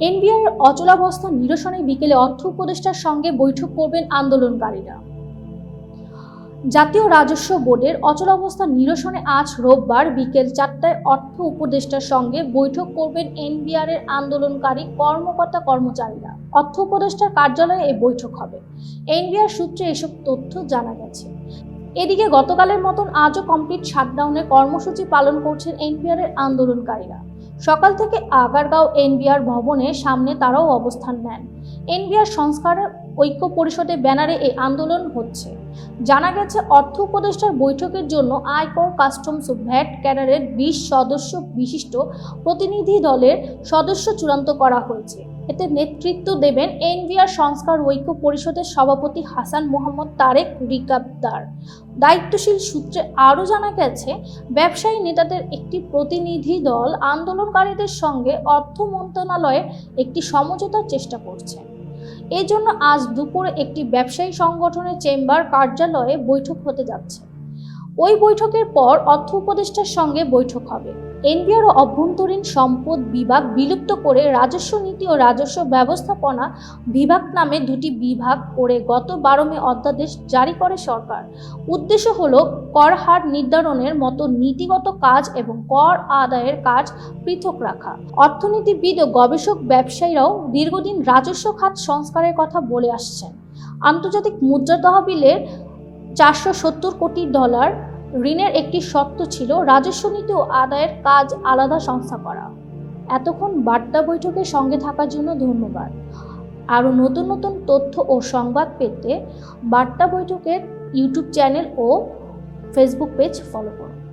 NBR অচলাবস্থা নিরসনে বিকেলে অর্থ উপদেষ্টার সঙ্গে বৈঠক করবেন আন্দোলনকারীরা। জাতীয় রাজস্ব বোর্ডের অচলাবস্থা নিরসনে আজ রোববার বিকেল চারটায় অর্থ উপদেষ্টার সঙ্গে বৈঠক করবেন এনবিআর এর আন্দোলনকারী কর্মকর্তা কর্মচারীরা। অর্থ উপদেষ্টার কার্যালয়ে এই বৈঠক হবে। এনবিআর সূত্রে এসব তথ্য জানা গেছে। এদিকে গতকালের মতন আজও কমপ্লিট শাটডাউনের কর্মসূচি পালন করছেন এনবিআর এর আন্দোলনকারীরা। সকাল থেকে আগারগাঁও এনবিআর ভবনের সামনে তারাও অবস্থান নেন। এনবিআর সংস্কারের ঐক্য পরিষদের ব্যানারে এই আন্দোলন হচ্ছে। জানা গেছে, অর্থ উপদেষ্টার বৈঠকের জন্য আয়কর কাস্টমস ও ভ্যাট ক্যাডারের বিশ সদস্য বিশিষ্ট প্রতিনিধি দলের সদস্য চূড়ান্ত করা হয়েছে। এতে নেতৃত্ব দেবেন এনবিআর সংস্কার ঐক্য পরিষদের সভাপতি হাসান মোহাম্মদ তারেক রিকাবদার। দায়িত্বশীল সূত্রে আরও জানা গেছে, ব্যবসায়ী নেতাদের একটি প্রতিনিধি দল আন্দোলনকারীদের সঙ্গে অর্থ মন্ত্রণালয়ে একটি সমঝোতার চেষ্টা করছে। এই জন্য আজ দুপুরে একটি ব্যবসায়ী সংগঠনের চেম্বার কার্যালয়ে বৈঠক হতে যাচ্ছে। ওই বৈঠকের পর অর্থ উপদেষ্টার সঙ্গে বৈঠক হবে। এনবিআর অভ্যন্তরীণ সম্পদ বিভাগ বিলুপ্ত করে রাজস্ব নীতি ও রাজস্ব ব্যবস্থাপনা বিভাগ নামে দুটি বিভাগ করে গত বারো মে অধ্যাদেশ জারি করে সরকার। উদ্দেশ্য হল কর হার নির্ধারণের মতো নীতিগত কাজ এবং কর আদায়ের কাজ পৃথক রাখা। অর্থনীতিবিদ ও গবেষক ব্যবসায়ীরাও দীর্ঘদিন রাজস্ব খাত সংস্কারের কথা বলে আসছেন। আন্তর্জাতিক মুদ্রা তহবিলের চারশো সত্তর কোটি ডলার ঋণের একটি শর্ত ছিল রাজস্ব নীতি ও আদায়ের কাজ আলাদা সংস্থা করা। এতক্ষণ বার্তা বৈঠকে সঙ্গে থাকার জন্য ধন্যবাদ। আরও নতুন নতুন তথ্য ও সংবাদ পেতে বার্তা বৈঠকের ইউটিউব চ্যানেল ও ফেসবুক পেজ ফলো করুন।